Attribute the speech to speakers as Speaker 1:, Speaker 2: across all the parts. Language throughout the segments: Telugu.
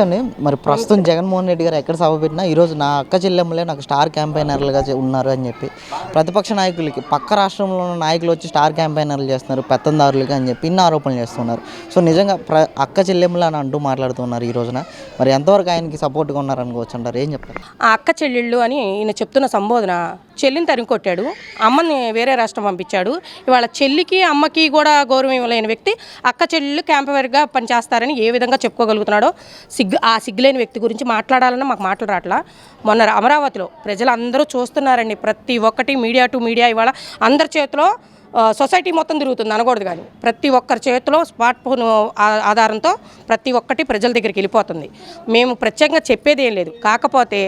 Speaker 1: అండి మరి ప్రస్తుతం జగన్మోహన్ రెడ్డి గారు ఎక్కడ సభ పెట్టినా ఈరోజు నా అక్క చెల్లెమ్మలే నాకు స్టార్ క్యాంపెయినర్లుగా ఉన్నారు అని చెప్పి. ప్రతిపక్ష నాయకులకి పక్క రాష్ట్రంలో ఉన్న నాయకులు వచ్చి స్టార్ క్యాంపెయినర్లు చేస్తున్నారు పెత్తందారులుగా అని చెప్పి ఇన్ని ఆరోపణలు చేస్తున్నారు. సో నిజంగా ప్ర అక్క చెల్లెమ్మలు అని అంటూ మాట్లాడుతున్నారు ఈ రోజున. మరి ఎంతవరకు ఆయనకి సపోర్ట్గా ఉన్నారనుకోవచ్చు అంటారు? ఏం చెప్తారు?
Speaker 2: ఆ అక్క చెల్లెళ్ళు అని ఈయన చెప్తున్న సంబోధన చెల్లిని తరిమి కొట్టాడు. అమ్మని వేరే రాష్ట్రం పంపించాడు. ఇవాళ చెల్లికి అమ్మకి కూడా గౌరవం ఇవ్వలేని వ్యక్తి అక్క చెల్లెళ్ళు క్యాంపవర్గా పనిచేస్తారని ఏ విధంగా చెప్పుకోగలుగుతున్నాడో సిగ్గు ఆ సిగ్గులేని వ్యక్తి గురించి మాట్లాడాలన్నా మాకు మాటలు రాట్లా. మొన్న అమరావతిలో ప్రజలందరూ చూస్తున్నారండి. ప్రతి ఒక్కటి మీడియా టు మీడియా ఇవాళ అందరి చేతిలో సొసైటీ మొత్తం తిరుగుతుంది అనకూడదు కానీ ప్రతి ఒక్కరి చేతిలో స్మార్ట్ ఫోన్ ఆధారంతో ప్రతి ఒక్కటి ప్రజల దగ్గరికి వెళ్ళిపోతుంది. మేము ప్రత్యేకంగా చెప్పేది ఏం లేదు. కాకపోతే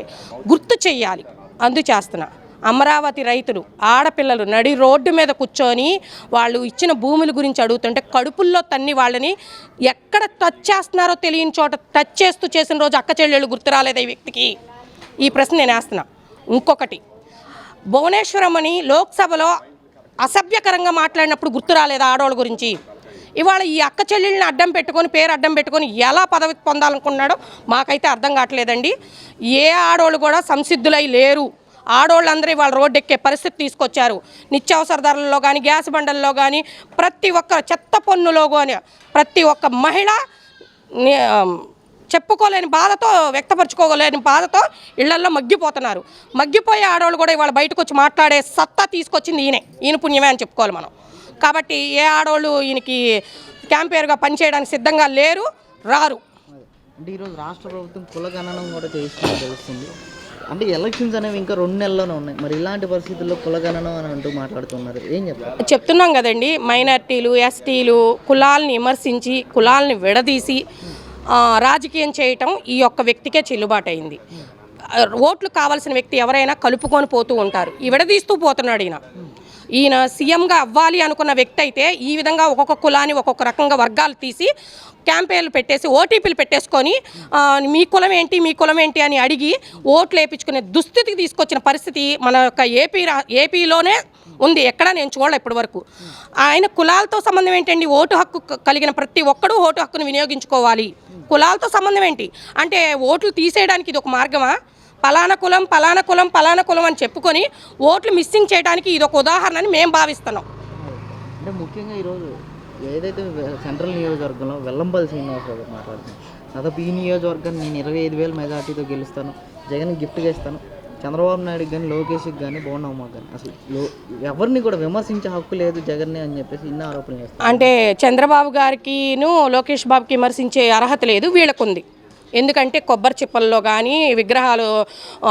Speaker 2: గుర్తు చెయ్యాలి. అందు చేస్తున్నా అమరావతి రైతులు ఆడపిల్లలు నడి రోడ్డు మీద కూర్చొని వాళ్ళు ఇచ్చిన భూముల గురించి అడుగుతుంటే కడుపుల్లో తన్ని వాళ్ళని ఎక్కడ టచ్ చేస్తున్నారో తెలియని చోట టచ్ చేస్తూ చేసిన రోజు అక్క చెల్లెళ్ళు గుర్తు రాలేదు ఈ వ్యక్తికి. ఈ ప్రశ్న నేను వేస్తున్నా. ఇంకొకటి భువనేశ్వరం అని లోక్సభలో అసభ్యకరంగా మాట్లాడినప్పుడు గుర్తు రాలేదు ఆడవాళ్ళ గురించి? ఇవాళ ఈ అక్క చెల్లెళ్ళని అడ్డం పెట్టుకొని పేరు అడ్డం పెట్టుకొని ఎలా పదవి పొందాలనుకున్నాడో మాకైతే అర్థం కావట్లేదండి. ఏ ఆడవాళ్ళు కూడా సంసిద్ధులై లేరు. ఆడవాళ్ళందరూ ఇవాళ రోడ్డు ఎక్కే పరిస్థితి తీసుకొచ్చారు. నిత్యావసర ధరల్లో కానీ గ్యాస్ బండల్లో కానీ ప్రతి ఒక్క చెత్త పన్నులో కానీ ప్రతి ఒక్క మహిళ చెప్పుకోలేని బాధతో వ్యక్తపరచుకోలేని బాధతో ఇళ్ళల్లో మగ్గిపోతున్నారు. మగ్గిపోయే ఆడవాళ్ళు కూడా ఇవాళ బయటకు వచ్చి మాట్లాడే సత్తా తీసుకొచ్చింది ఈయనే. ఈయన పుణ్యమే అని చెప్పుకోవాలి మనం. కాబట్టి ఏ ఆడవాళ్ళు ఈయనకి క్యాంపేర్గా పనిచేయడానికి సిద్ధంగా లేరు రారు.
Speaker 1: అంటే ఈరోజు రాష్ట్ర ప్రభుత్వం కులగణనం కూడా చేస్తుందని తెలుస్తుంది. అంటే ఎలక్షన్స్ అనేవి ఇంకా రెండు నెలల్లోనే ఉన్నాయి. మరి ఇలాంటి పరిస్థితుల్లో కులగణనం అని అంటూ మాట్లాడుతున్నారు. ఏం చెప్తారు?
Speaker 2: చెప్తున్నాం కదండి మైనార్టీలు ఎస్టీలు కులాలని విమర్శించి కులాల్ని విడదీసి రాజకీయం చేయటం ఈ యొక్క వ్యక్తికే చెల్లుబాటు అయింది ఓట్లు కావాల్సిన వ్యక్తి ఎవరైనా కలుపుకొని పోతూ ఉంటారు. ఈ విడదీస్తూ పోతున్నాడు ఈయన. ఈయన సీఎంగా అవ్వాలి అనుకున్న వ్యక్తి అయితే ఈ విధంగా ఒక్కొక్క కులాన్ని ఒక్కొక్క రకంగా వర్గాలు తీసి క్యాంపెయిన్లు పెట్టేసి ఓటీపీలు పెట్టేసుకొని మీ కులం ఏంటి మీ కులం ఏంటి అని అడిగి ఓట్లు వేయించుకునే దుస్థితికి తీసుకొచ్చిన పరిస్థితి మన యొక్క ఏపీ ఏపీలోనే ఉంది. ఎక్కడా నేను చూడలే ఇప్పటి వరకు ఆయన కులాలతో సంబంధం ఏంటండి? ఓటు హక్కు కలిగిన ప్రతి ఒక్కడూ ఓటు హక్కును వినియోగించుకోవాలి. కులాలతో సంబంధం ఏంటి? అంటే ఓట్లు తీసేయడానికి ఇది ఒక మార్గమా? పలానా కులం పలానా కులం పలానా కులం అని చెప్పుకొని ఓట్లు మిస్సింగ్ చేయడానికి ఇది ఒక ఉదాహరణ అని మేము భావిస్తున్నాం.
Speaker 1: అంటే ముఖ్యంగా ఈరోజు ఏదైతే సెంట్రల్ నియోజకవర్గంలో వెల్లంపల్లి శ్రీనివాసరావు గారు మాట్లాడుతున్నారు దాదాపు ఈ నియోజకవర్గాన్ని నేను ఇరవై ఐదు వేల మెజార్టీతో గెలుస్తాను జగన్ గిఫ్ట్గా ఇస్తాను చంద్రబాబు నాయుడుకి కానీ లోకేష్కి కానీ బోండమ్మ కానీ అసలు ఎవరిని కూడా విమర్శించే హక్కు లేదు జగన్ని అని చెప్పేసి ఇన్ని ఆరోపణలు చేస్తారు
Speaker 2: అంటే చంద్రబాబు గారికిను లోకేష్ బాబుకి విమర్శించే అర్హత లేదు వీళ్ళకుంది. ఎందుకంటే కొబ్బరి చిప్పల్లో కానీ విగ్రహాలు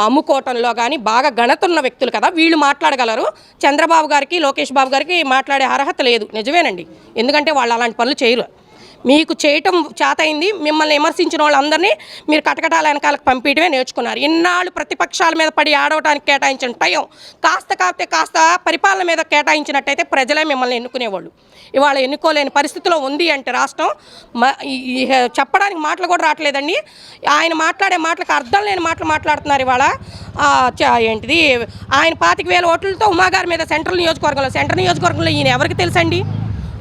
Speaker 2: అమ్ముకోవటంలో కానీ బాగా ఘనత ఉన్న వ్యక్తులు కదా వీళ్ళు మాట్లాడగలరు. చంద్రబాబు గారికి లోకేష్ బాబు గారికి మాట్లాడే అర్హత లేదు. నిజమేనండి. ఎందుకంటే వాళ్ళు అలాంటి పనులు చేయరు. మీకు చేయటం చేతయింది. మిమ్మల్ని విమర్శించిన వాళ్ళందరినీ మీరు కటకటాల వెనకాలకు పంపించడమే నేర్చుకున్నారు. ఇన్నాళ్ళు ప్రతిపక్షాల మీద పడి ఆడవడానికి కేటాయించిన టైం కాస్త కాస్తే కాస్త పరిపాలన మీద కేటాయించినట్టయితే ప్రజలే మిమ్మల్ని ఎన్నుకునేవాళ్ళు. ఇవాళ ఎన్నుకోలేని పరిస్థితిలో ఉంది అంటే రాష్ట్రం. చెప్పడానికి మాటలు కూడా రావట్లేదండి. ఆయన మాట్లాడే మాటలకు అర్థం లేని మాటలు మాట్లాడుతున్నారు ఇవాళ. చ- ఏంటిది? ఆయన పాతిక వేల ఓట్లతో ఉమాగారి మీద సెంట్రల్ నియోజకవర్గంలో సెంట్రల్ నియోజకవర్గంలో ఈయన ఎవరికి తెలుసండి?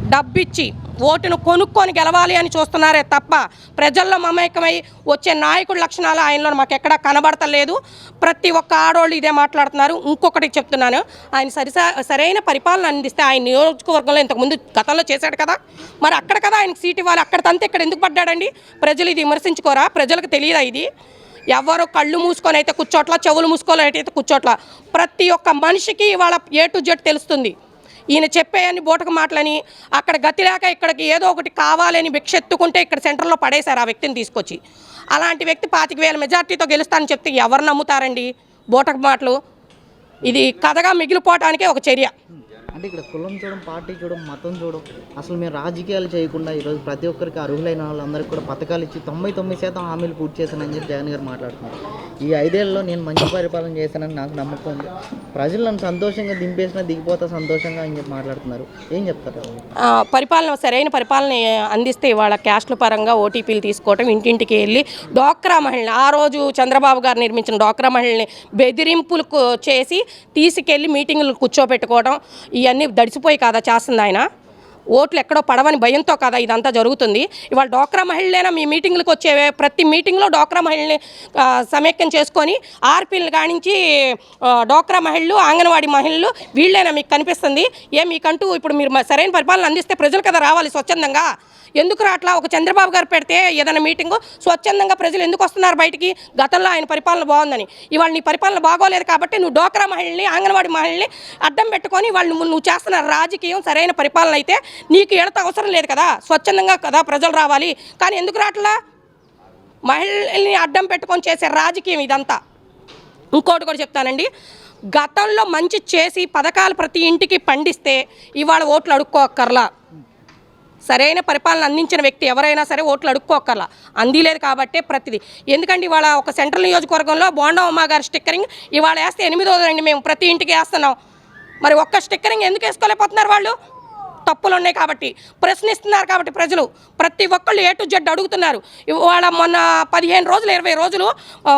Speaker 2: డబ్బిచ్చి ఓటును కొనుక్కొని గెలవాలి అని చూస్తున్నారే తప్ప ప్రజల్లో మమేకమై వచ్చే నాయకుడి లక్షణాలు ఆయనలో మాకు ఎక్కడా కనబడతలేదు. ప్రతి ఒక్క ఆడోళ్ళు ఇదే మాట్లాడుతున్నారు. ఇంకొకటి చెప్తున్నాను. ఆయన సరిసా సరైన పరిపాలన అందిస్తే ఆయన నియోజకవర్గంలో ఇంతకుముందు గతంలో చేశాడు కదా? మరి అక్కడ కదా ఆయనకు సీట్ ఇవ్వాలి. అక్కడ తంతే ఇక్కడ ఎందుకు పడ్డాడండి? ప్రజలు ఇది విమర్శించుకోరా? ప్రజలకు తెలియదా ఇది? ఎవరు కళ్ళు మూసుకొని అయితే కూర్చోట్ల చెవులు మూసుకోలేటైతే అయితే కూర్చోట్ల. ప్రతి ఒక్క మనిషికి ఇవాళ ఏ టు జెడ్ తెలుస్తుంది. ఈయన చెప్పేయని బోటకు మాటలని అక్కడ గతి లేక ఇక్కడికి ఏదో ఒకటి కావాలని భిక్ష ఎత్తుకుంటే ఇక్కడ సెంటర్లో పడేశారు ఆ వ్యక్తిని తీసుకొచ్చి. అలాంటి వ్యక్తి పాతిక వేల మెజార్టీతో గెలుస్తానని చెప్తే ఎవరు నమ్ముతారండి బోటకు మాటలు? ఇది కథగా మిగిలిపోవటానికే ఒక చర్య.
Speaker 1: అంటే ఇక్కడ కులం చూడడం పార్టీ చూడడం మతం చూడడం అసలు మేము రాజకీయాలు చేయకుండా ఈరోజు ప్రతి ఒక్కరికి అర్హులైన వాళ్ళందరికీ కూడా పథకాలు ఇచ్చి తొంభై తొమ్మిది శాతం హామీలు పూర్తి చేశానని చెప్పి జగన్ గారు మాట్లాడుతున్నారు. ఈ ఐదేళ్ళలో నేను మంచి పరిపాలన చేశానని నాకు నమ్మకం ఉంది. ప్రజలు నన్ను సంతోషంగా దింపేసినా దిగిపోతా సంతోషంగా అని చెప్పి మాట్లాడుతున్నారు. ఏం చెప్తారు
Speaker 2: పరిపాలన సరైన పరిపాలన అందిస్తే ఇవాళ క్యాస్ట్ల పరంగా ఓటీపీలు తీసుకోవటం ఇంటింటికి వెళ్ళి డోక్రా మహిళని ఆ రోజు చంద్రబాబు గారు నిర్మించిన డోక్రా మహిళని బెదిరింపులు చేసి తీసుకెళ్ళి మీటింగులు కూర్చోపెట్టుకోవడం ఇవన్నీ దడిసిపోయి కాదా చేస్తుంది ఆయన. ఓట్లు ఎక్కడో పడవని భయంతో కదా ఇదంతా జరుగుతుంది. ఇవాళ డోక్రా మహిళలైనా మీ మీటింగ్లకు వచ్చే ప్రతి మీటింగ్లో డోక్రా మహిళని సమైక్యం చేసుకొని ఆర్పీలు కానించి డోక్రా మహిళలు అంగన్వాడీ మహిళలు వీళ్ళైనా మీకు కనిపిస్తుంది. ఏ మీకంటూ ఇప్పుడు మీరు సరైన పరిపాలన అందిస్తే ప్రజలు కదా రావాలి స్వచ్ఛందంగా. ఎందుకు రాట్లా ఒక చంద్రబాబు గారు పెడితే ఏదైనా మీటింగు స్వచ్ఛందంగా ప్రజలు ఎందుకు వస్తున్నారు బయటికి? గతంలో ఆయన పరిపాలన బాగుందని. ఇవాళ నీ పరిపాలన బాగోలేదు కాబట్టి నువ్వు డోక్రా మహిళని అంగన్వాడీ మహిళని అడ్డం పెట్టుకొని వాళ్ళు నువ్వు నువ్వు చేస్తున్న రాజకీయం సరైన పరిపాలన అయితే నీకు ఎడత అవసరం లేదు కదా? స్వచ్ఛందంగా కదా ప్రజలు రావాలి. కానీ ఎందుకు రాట్లా మహిళల్ని అడ్డం పెట్టుకొని చేసే రాజకీయం ఇదంతా. ఇంకోటి కూడా చెప్తానండి. గతంలో మంచి చేసి పథకాలు ప్రతి ఇంటికి పండిస్తే ఇవాళ ఓట్లు అడుక్కోక్కర్లా. సరైన పరిపాలన అందించిన వ్యక్తి ఎవరైనా సరే ఓట్లు అడుక్కోకర్లా అందిలేదు కాబట్టే ప్రతిదీ. ఎందుకంటే ఇవాళ ఒక సెంట్రల్ నియోజకవర్గంలో బోండా ఉమ్మ గారి స్టిక్కరింగ్ ఇవాళ వేస్తే ఎనిమిదో అండి మేము ప్రతి ఇంటికి వేస్తున్నాం. మరి ఒక్క స్టిక్కరింగ్ ఎందుకు వేసుకోలేకపోతున్నారు వాళ్ళు? తప్పులు ఉన్నాయి కాబట్టి ప్రశ్నిస్తున్నారు కాబట్టి ప్రజలు. ప్రతి ఒక్కళ్ళు ఏ టు జెడ్ అడుగుతున్నారు. ఇవాళ మొన్న పదిహేను రోజులు ఇరవై రోజులు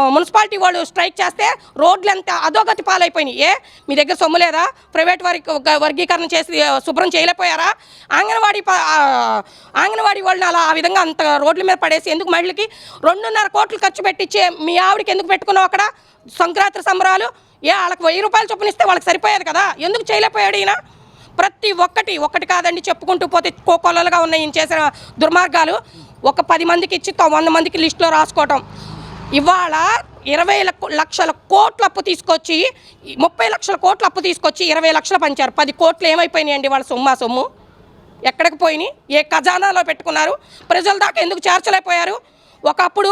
Speaker 2: మున్సిపాలిటీ వాళ్ళు స్ట్రైక్ చేస్తే రోడ్లు ఎంత అధోగతి పాలైపోయినాయి. ఏ మీ దగ్గర సొమ్ము లేదా? ప్రైవేట్ వారికి వర్గీకరణ చేసి శుభ్రం చేయలేకపోయారా? అంగన్వాడీ ప- అంగన్వాడీ వాళ్ళని అలా ఆ విధంగా అంత రోడ్ల మీద పడేసి ఎందుకు మహిళలకి రెండున్నర కోట్లు ఖర్చు పెట్టించే మీ ఆవిడకి ఎందుకు పెట్టుకున్నావు అక్కడ? సంక్రాంతి సంబరాలు? ఏ వాళ్ళకి వెయ్యి రూపాయలు చొప్పున ఇస్తే వాళ్ళకి సరిపోయేది కదా? ఎందుకు చేయలేకపోయాడు ఈయన? ప్రతి ఒక్కటి ఒక్కటి కాదండి చెప్పుకుంటూ పోతే కోకొల్లలుగా ఉన్నాయి ఈయన చేసిన దుర్మార్గాలు. ఒక పది మందికి ఇచ్చి వంద మందికి లిస్టులో రాసుకోవటం. ఇవాళ ఇరవై లక్షల కోట్ల అప్పు తీసుకొచ్చి ముప్పై లక్షల కోట్ల అప్పు తీసుకొచ్చి ఇరవై లక్షలు పంచారు. పది కోట్లు ఏమైపోయినాయండి వాళ్ళ సొమ్ము సొమ్ము? ఎక్కడికి పోయినాయి? ఏ ఖజానాలో పెట్టుకున్నారు? ప్రజల దాకా ఎందుకు చేర్చలేకపోయారు? ఒకప్పుడు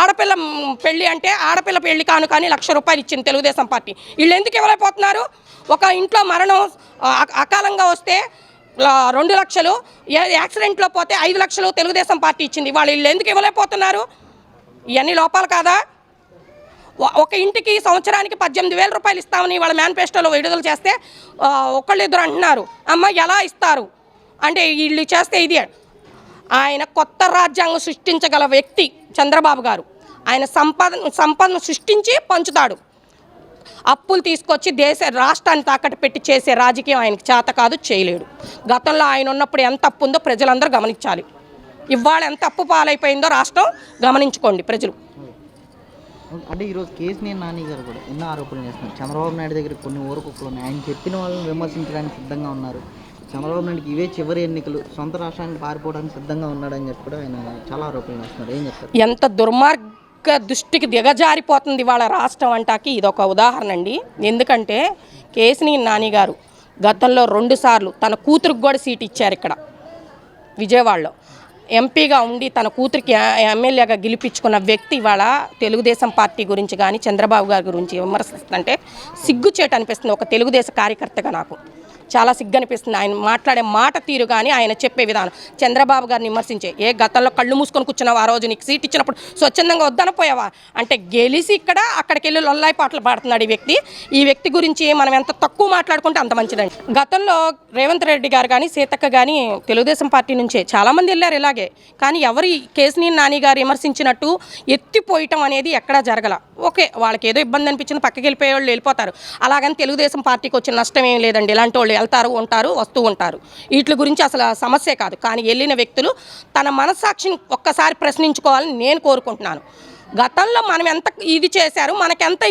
Speaker 2: ఆడపిల్ల పెళ్ళి అంటే ఆడపిల్ల పెళ్ళి కాను కానీ లక్ష రూపాయలు ఇచ్చింది తెలుగుదేశం పార్టీ. వీళ్ళు ఎందుకు ఇవ్వలేకపోతున్నారు? ఒక ఇంట్లో మరణం అకాలంగా వస్తే రెండు లక్షలు యాక్సిడెంట్లో పోతే ఐదు లక్షలు తెలుగుదేశం పార్టీ ఇచ్చింది. వాళ్ళు వీళ్ళు ఎందుకు ఇవ్వలేకపోతున్నారు? ఇవన్నీ లోపాలు కాదా? ఒక ఇంటికి సంవత్సరానికి పద్దెనిమిది వేల రూపాయలు ఇస్తామని వాళ్ళ మేనిఫెస్టోలో విడుదల చేస్తే ఒకళ్ళిద్దరు ఒకళ్ళు ఇద్దరు అంటున్నారు. అమ్మ ఎలా ఇస్తారు? అంటే వీళ్ళు చేస్తే ఇది. ఆయన కొత్త రాజ్యాంగం సృష్టించగల వ్యక్తి చంద్రబాబు గారు. ఆయన సంపద సంపదను సృష్టించి పంచుతాడు. అప్పులు తీసుకొచ్చి దేశ రాష్ట్రాన్ని తాకట్టు పెట్టి చేసే రాజకీయం ఆయనకి చేత కాదు చేయలేడు. గతంలో ఆయన ఉన్నప్పుడు ఎంత అప్పు ఉందో ప్రజలందరూ గమనించాలి. ఇవాళ ఎంత అప్పు పాలైపోయిందో రాష్ట్రం గమనించుకోండి ప్రజలు.
Speaker 1: అంటే ఈరోజు కేసీఆర్ నాని గారు కూడా ఎన్నో ఆరోపణలు చేస్తున్నారు. చంద్రబాబు నాయుడు దగ్గర కొన్ని ఊరకుక్కలు ఉన్నాయి. ఆయన చెప్పిన వాళ్ళని విమర్శించడానికి సిద్ధంగా ఉన్నారు. చంద్రబాబు నాయుడుకి ఇవే చివరి ఎన్నికలు సొంత రాష్ట్రానికి పారిపోవడానికి సిద్ధంగా ఉన్నాడని చెప్పి కూడా ఆయన చాలా ఆరోపణలు చేస్తున్నారు. ఏం చెప్తారు?
Speaker 2: ఎంత దుర్మార్గ దృష్టికి దిగజారిపోతుంది వాళ్ళ రాష్ట్రం అంటాకి ఇదొక ఉదాహరణ అండి. ఎందుకంటే కేసిని నాని గారు గతంలో రెండుసార్లు తన కూతురికి కూడా సీట్ ఇచ్చారు ఇక్కడ విజయవాడలో. ఎంపీగా ఉండి తన కూతురికి ఎమ్మెల్యేగా గెలిపించుకున్న వ్యక్తి ఇవాళ తెలుగుదేశం పార్టీ గురించి కానీ చంద్రబాబు గారి గురించి విమర్శిస్తుంటే సిగ్గుచేటు అనిపిస్తుంది ఒక తెలుగుదేశం కార్యకర్తగా నాకు. చాలా సిగ్గనిపిస్తుంది. ఆయన మాట్లాడే మాట తీరు కానీ ఆయన చెప్పే విధానం. చంద్రబాబు గారిని విమర్శించే ఏ గతంలో కళ్ళు మూసుకొని కూర్చున్నావు ఆ రోజు నీకు సీట్ ఇచ్చినప్పుడు? స్వచ్ఛందంగా వద్దనపోయావా? అంటే గెలిచి ఇక్కడ అక్కడికి వెళ్ళి లొల్లాయి పాటలు పాడుతున్నాడు ఈ వ్యక్తి. ఈ వ్యక్తి గురించి మనం ఎంత తక్కువ మాట్లాడుకుంటే అంత మంచిదండి. గతంలో రేవంత్ రెడ్డి గారు కానీ సీతక్క కానీ తెలుగుదేశం పార్టీ నుంచే చాలామంది వెళ్ళారు ఇలాగే. కానీ ఎవరి కేసుని నాని గారు విమర్శించినట్టు ఎత్తిపోయటం అనేది ఎక్కడా జరగల. ఓకే వాళ్ళకి ఏదో ఇబ్బంది అనిపించింది పక్కకి వెళ్ళిపోయే వాళ్ళు వెళ్ళిపోతారు. అలాగని తెలుగుదేశం పార్టీకి వచ్చిన నష్టం ఏం లేదండి. ఇలాంటి వాళ్ళు వెళ్తారు ఉంటారు వస్తూ ఉంటారు. వీటి గురించి అసలు సమస్యే కాదు. కానీ వెళ్ళిన వ్యక్తులు తన మనస్సాక్షిని ఒక్కసారి ప్రశ్నించుకోవాలని నేను కోరుకుంటున్నాను. గతంలో మనం ఎంత ఇది చేశారు మనకెంత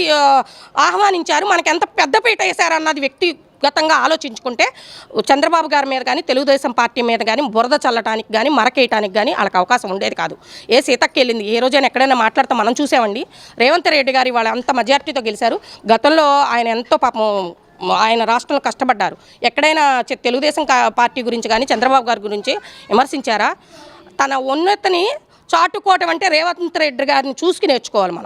Speaker 2: ఆహ్వానించారు మనకెంత పెద్దపీట వేశారు అన్నది వ్యక్తిగతంగా ఆలోచించుకుంటే చంద్రబాబు గారి మీద కానీ తెలుగుదేశం పార్టీ మీద కానీ బురద చల్లటానికి కానీ మరకేయటానికి కానీ వాళ్ళకి అవకాశం ఉండేది కాదు. ఏ సీతకి వెళ్ళింది ఏ రోజైనా ఎక్కడైనా మాట్లాడితే మనం చూసామండి రేవంత్ రెడ్డి గారు వాళ్ళ అంత మెజార్టీతో గెలిచారు. గతంలో ఆయన ఎంతో పాపం ఆయన రాష్ట్రంలో కష్టపడ్డారు. ఎక్కడైనా తెలుగుదేశం కా- పార్టీ గురించి కానీ చంద్రబాబు గారి గురించి విమర్శించారా? తన ఉన్నతిని చాటుకోవటం అంటే రేవంత్ రెడ్డి గారిని చూసుకుని నేర్చుకోవాలి మనం.